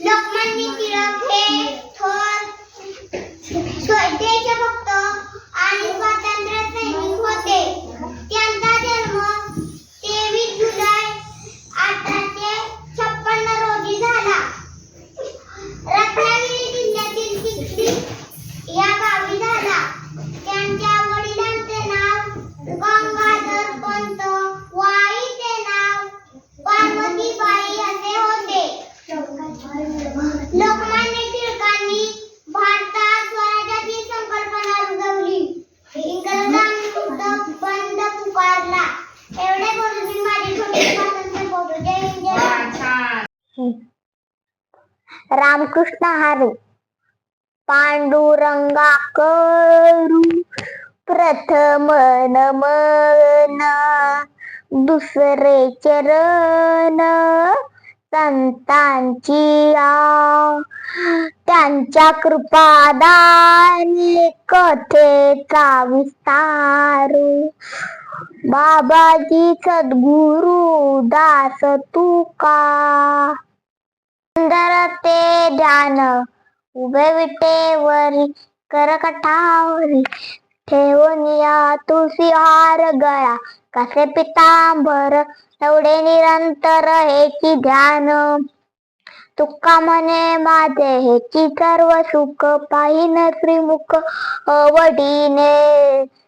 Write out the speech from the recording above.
लोकमान्य टिळक हे दोन शब्द भक्त रामकृष्ण हरी. पांडुरंगा करू. प्रथम नमन. दुसरे चरण. संतांची आ त्यांच्या कृपादानी कथेचा विस्तार बाबाजी सद्गुरु दास तुका सुंदर ते ध्यान उभे विटेवरी करकटावरी. ठेवूनिया तुसी हार गळा. कसे पितांबर? एवढे निरंतर हेची ध्यान. तुका म्हणे माझे हेची सर्व सुख पाहिन श्रीमुख वडीने.